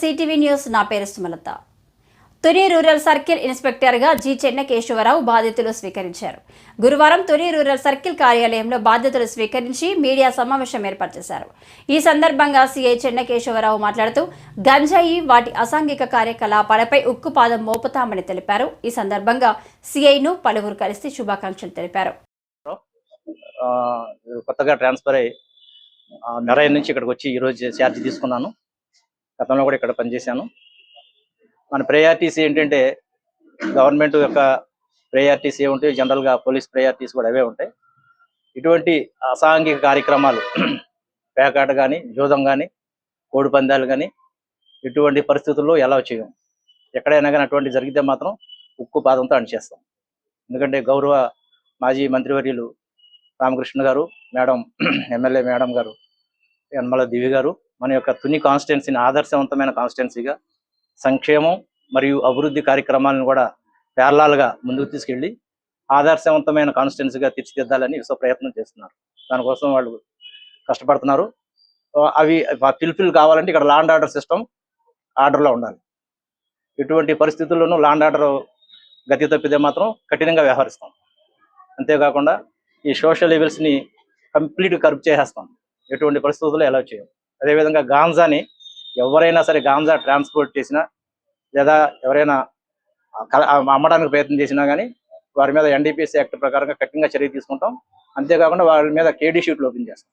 CTV news. నా పేరు Sumalatha. Tuni rural circle ఇన్స్పెక్టర్గా జి. చెన్నకేశవరావు బాధ్యతలు స్వీకరించారు. గురువారం తుని రూరల్ సర్కిల్ కార్యాలయంలో బాధ్యతలు స్వీకరించి మీడియా సమావేశం ఏర్పాటు చేశారు. ఈ సందర్భంగా సీఐ చెన్నకేశవరావు మాట్లాడుతూ గంజాయి వాటి అసాంఘిక కార్యకలాపాలపై ఉక్కుపాదం మోపుతామని తెలిపారు. ఈ సందర్భంగా సీఐను పలువురు కలిసి శుభాకాంక్షలు తెలిపారు. కొత్తగా ట్రాన్స్ఫర్ అయ్యి ఆ, నుంచి ఇక్కడికి వచ్చి ఈరోజు ఛార్జ్ తీసుకున్నాను. గతంలో కూడా ఇక్కడ పనిచేశాను. మన ప్రయారిటీస్ ఏంటంటే గవర్నమెంట్ యొక్క ప్రయారిటీస్ ఏముంటాయి జనరల్గా పోలీస్ ప్రయారిటీస్ కూడా అవే ఉంటాయి. ఇటువంటి అసాంఘిక కార్యక్రమాలు పేకాట కానీ జూదం కానీ కోడి పందాలు కానీ ఇటువంటి పరిస్థితుల్లో ఎలా చేయం ఎక్కడైనా కానీ అటువంటి జరిగితే మాత్రం ఉక్కు పాదంతో అణిచేస్తాం. ఎందుకంటే గౌరవ మాజీ మంత్రివర్యులు రామకృష్ణ గారు మేడం ఎమ్మెల్యే మేడం గారు యనమల దివి గారు మన యొక్క తుని కాన్స్టిట్యున్సీని ఆదర్శవంతమైన కాన్స్టిట్యున్సీగా సంక్షేమం మరియు అభివృద్ధి కార్యక్రమాలను కూడా పేర్లాలుగా ముందుకు తీసుకెళ్ళి ఆదర్శవంతమైన కాన్స్టిట్యున్సీగా తీర్చిదిద్దాలని విశ్వ ప్రయత్నం చేస్తున్నారు. దానికోసం వాళ్ళు కష్టపడుతున్నారు. అవి పిలుపులు కావాలంటే ఇక్కడ లాండ్ ఆర్డర్ సిస్టమ్ ఆర్డర్లో ఉండాలి. ఇటువంటి పరిస్థితుల్లోనూ లాండ్ ఆర్డర్ గతి తప్పితే మాత్రం కఠినంగా వ్యవహరిస్తాం. అంతేకాకుండా ఈ సోషల్ని కంప్లీట్ కరుపు చేసేస్తాం. ఎటువంటి పరిస్థితుల్లో ఎలా చేయం అదేవిధంగా గాంజాని ఎవరైనా సరే గాంజా ట్రాన్స్పోర్ట్ చేసినా లేదా ఎవరైనా అమ్మడానికి ప్రయత్నం చేసినా కానీ వారి మీద ఎన్డీపీఎస్ యాక్ట్ ప్రకారంగా కఠినంగా చర్య తీసుకుంటాం. అంతేకాకుండా వారి మీద కేడీ షీట్లు ఓపెన్ చేస్తాం.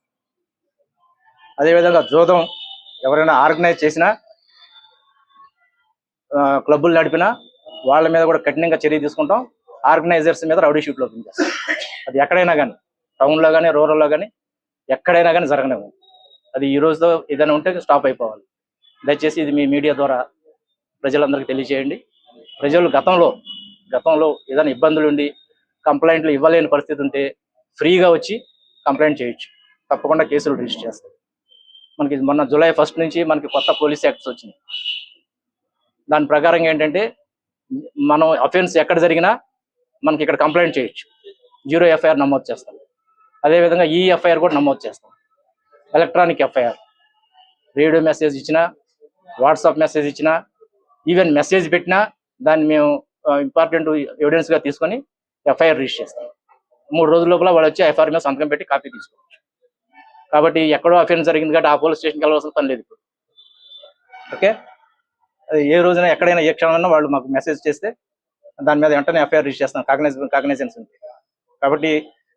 అదేవిధంగా జూదం ఎవరైనా ఆర్గనైజ్ చేసినా క్లబ్బులు నడిపినా వాళ్ళ మీద కూడా కఠినంగా చర్య తీసుకుంటాం. ఆర్గనైజర్స్ మీద రౌడీ షీట్లు ఓపెన్ చేస్తాం. అది ఎక్కడైనా కానీ టౌన్లో కానీ రూరల్లో కానీ ఎక్కడైనా కానీ జరగలేము అది ఈ రోజుతో ఏదైనా ఉంటే స్టాప్ అయిపోవాలి. దయచేసి ఇది మీ మీడియా ద్వారా ప్రజలందరికీ తెలియజేయండి. ప్రజలు గతంలో గతంలో ఏదైనా ఇబ్బందులు ఉండి కంప్లైంట్లు ఇవ్వలేని పరిస్థితి ఉంటే ఫ్రీగా వచ్చి కంప్లైంట్ చేయొచ్చు. తప్పకుండా కేసులు రిజిస్టర్ చేస్తారు. మనకి మొన్న జూలై ఫస్ట్ నుంచి మనకి కొత్త పోలీస్ యాక్ట్స్ వచ్చినాయి. దాని ప్రకారం ఏంటంటే మనం అఫెన్స్ ఎక్కడ జరిగినా మనకి ఇక్కడ కంప్లైంట్ చేయొచ్చు. జీరో ఎఫ్ఐఆర్ నమోదు చేస్తాం. అదేవిధంగా ఈ ఎఫ్ఐఆర్ కూడా నమోదు చేస్తాం. ఎలక్ట్రానిక్ ఎఫ్ఐఆర్ రేడియో మెసేజ్ ఇచ్చినా వాట్సాప్ మెసేజ్ ఇచ్చినా ఈవెన్ మెసేజ్ పెట్టినా దాన్ని మేము ఇంపార్టెంట్ ఎవిడెన్స్గా తీసుకొని ఎఫ్ఐఆర్ రిజిస్టర్ చేస్తాం. మూడు రోజుల లోపల వాళ్ళు వచ్చి ఎఫ్ఐఆర్ మీద సంతకం పెట్టి కాపీ తీసుకోవచ్చు. కాబట్టి ఎక్కడో అఫెన్స్ జరిగింది కాబట్టి ఆ పోలీస్ స్టేషన్కి వెళ్ళవలసిన పని లేదు ఇప్పుడు. ఓకే? అది ఏ రోజున ఎక్కడైనా ఏ క్షణమైనా వాళ్ళు మాకు మెసేజ్ చేస్తే దాని మీద వెంటనే ఎఫ్ఐఆర్ రిజిస్టర్ చేస్తాం. కాగ్నైజ్ కాగ్నైజెన్స్ ఉంది కాబట్టి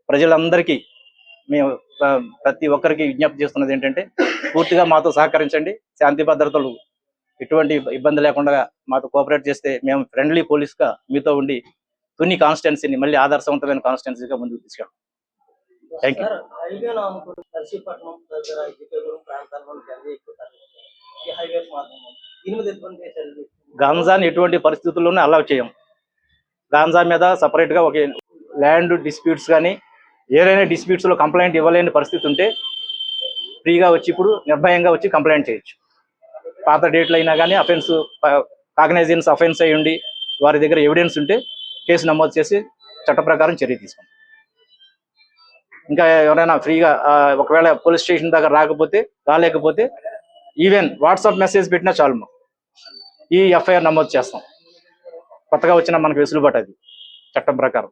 ప్రజలందరికీ మేము ప్రతి ఒక్కరికి విజ్ఞప్తి చేస్తున్నది ఏంటంటే పూర్తిగా మాతో సహకరించండి. శాంతి భద్రతలు ఎటువంటి ఇబ్బంది లేకుండా మాతో కోఆపరేట్ చేస్తే మేము ఫ్రెండ్లీ పోలీస్గా మీతో ఉండి తుని కాన్స్టిట్యున్సీని మళ్ళీ ఆదర్శవంతమైన కాన్స్టిట్యున్సీగా ముందుకు తీసుకెళ్ళాం. థ్యాంక్ యూ గాంజాని ఎటువంటి పరిస్థితుల్లోనూ అలౌ చేయం. గాంజా మీద separate గా ఒక ల్యాండ్ డిస్ప్యూట్స్ కానీ ఏదైనా డిస్ప్యూట్స్లో లో కంప్లైంట్ ఇవ్వలేని పరిస్థితి ఉంటే ఫ్రీగా వచ్చి ఇప్పుడు నిర్భయంగా వచ్చి కంప్లైంట్ చేయొచ్చు. పాత డేట్లు అయినా కానీ అఫెన్స్ కాగ్నైజెన్స్ అఫెన్స్ అయి ఉండి వారి దగ్గర ఎవిడెన్స్ ఉంటే కేసు నమోదు చేసి చట్ట ప్రకారం చర్య తీసుకుంటాం ఇంకా ఎవరైనా ఫ్రీగా ఒకవేళ పోలీస్ స్టేషన్ దగ్గర రాకపోతే రాలేకపోతే ఈవెన్ వాట్సాప్ మెసేజ్ పెట్టినా చాలు మాకు. ఈ ఎఫ్ఐఆర్ నమోదు చేస్తాం. కొత్తగా వచ్చిన మనకు వెసులుబాటు అది చట్టం ప్రకారం.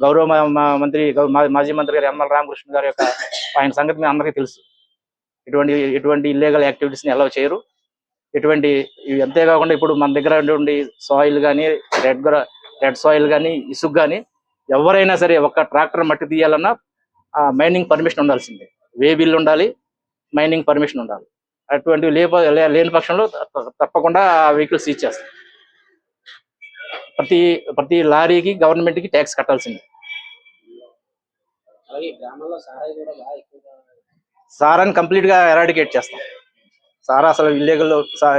గౌరవ మా- మంత్రి మాజీ మంత్రి గారు ఎంఎల్ రామకృష్ణ గారి యొక్క ఆయన సంగతి మీ అందరికీ తెలుసు. ఇటువంటి ఇటువంటి ఇల్లీగల్ యాక్టివిటీస్ని ఎలా చేయరు. ఇటువంటి ఇవి అంతేకాకుండా ఇప్పుడు మన దగ్గర ఉండి సాయిల్ కానీ రెడ్ రెడ్ సాయిల్ కానీ ఇసుక్ కానీ ఎవరైనా సరే ఒక ట్రాక్టర్ మట్టి తీయాలన్నా మైనింగ్ పర్మిషన్ ఉండాల్సిందే. వే బిల్ ఉండాలి మైనింగ్ పర్మిషన్ ఉండాలి. అటువంటివి లేని పక్షంలో తప్పకుండా ఆ వెహికల్ ప్రతి ప్రతి లారీకి గవర్నమెంట్కి ట్యాక్స్ కట్టాల్సిందే. సారాన్ని కంప్లీట్గా ఎరాడికేట్ చేస్తాం. సారా అసలు ఇల్లీగల్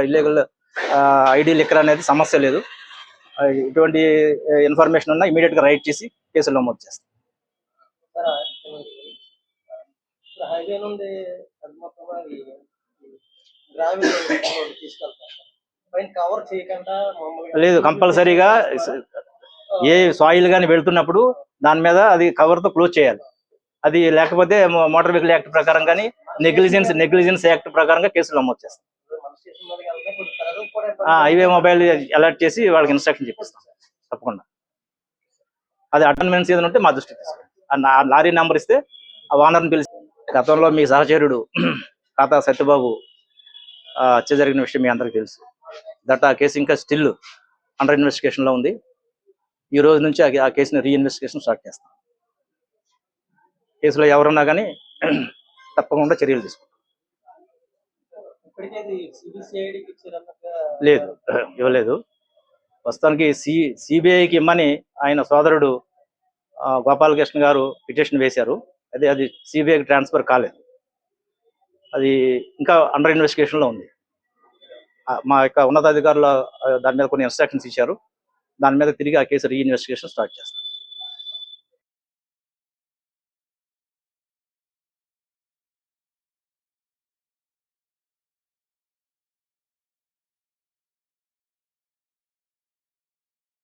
ఇల్లీగల్ ఐడి లిక్కర్ అనేది సమస్య లేదు. ఇటువంటి ఇన్ఫర్మేషన్ ఉన్నా ఇమీడియట్గా రైట్ చేసి కేసులు నమోదు చేస్తాం. హైవే నుండి గ్రామీణ లేదు కంపల్సరీగా ఏ సాయిల్ కానీ వెళ్తున్నప్పుడు దాని మీద అది కవర్తో క్లోజ్ చేయాలి. అది లేకపోతే మోటార్ వెహికల్ యాక్ట్ ప్రకారం కానీ నెగ్లిజెన్స్ నెగ్లిజెన్స్ యాక్ట్ ప్రకారంగా కేసులు నమోదు చేస్తాం. హైవే మొబైల్ అలర్ట్ చేసి వాళ్ళకి ఇన్స్ట్రక్షన్ చెప్పిస్తాం. తప్పకుండా. అది అటెండెన్స్ ఏదైనా ఉంటే మా దృష్టికి తీసుకురండి ఆ లారీ నెంబర్ ఇస్తే ఆ ఓనర్ని పిలిచి గతంలో మీ సహచరుడు ఖాతా సత్యబాబు హత్య జరిగిన విషయం మీ అందరికీ తెలుసు. దట్ ఆ కేసు ఇంకా స్టిల్ అండర్ ఇన్వెస్టిగేషన్లో ఉంది. ఈ రోజు నుంచి ఆ- కేసుని రీఇన్వెస్టిగేషన్ స్టార్ట్ చేస్తాం. కేసులో ఎవరున్నా కానీ తప్పకుండా చర్యలు తీసుకుంటాం. లేదు ఇవ్వలేదు. ప్రస్తుతానికి సి సిబిఐకి ఇమ్మని ఆయన సోదరుడు గోపాలకృష్ణ గారు పిటిషన్ వేశారు. అదే అది సిబిఐకి ట్రాన్స్ఫర్ కాలేదు. అది ఇంకా అండర్ ఇన్వెస్టిగేషన్లో ఉంది. మా యొక్క ఉన్నతాధికారులు దాని మీద కొన్ని ఇన్స్ట్రక్షన్స్ ఇచ్చారు. దాని మీద తిరిగి ఆ కేసు రీఇన్వెస్టిగేషన్ స్టార్ట్ చేస్తాం.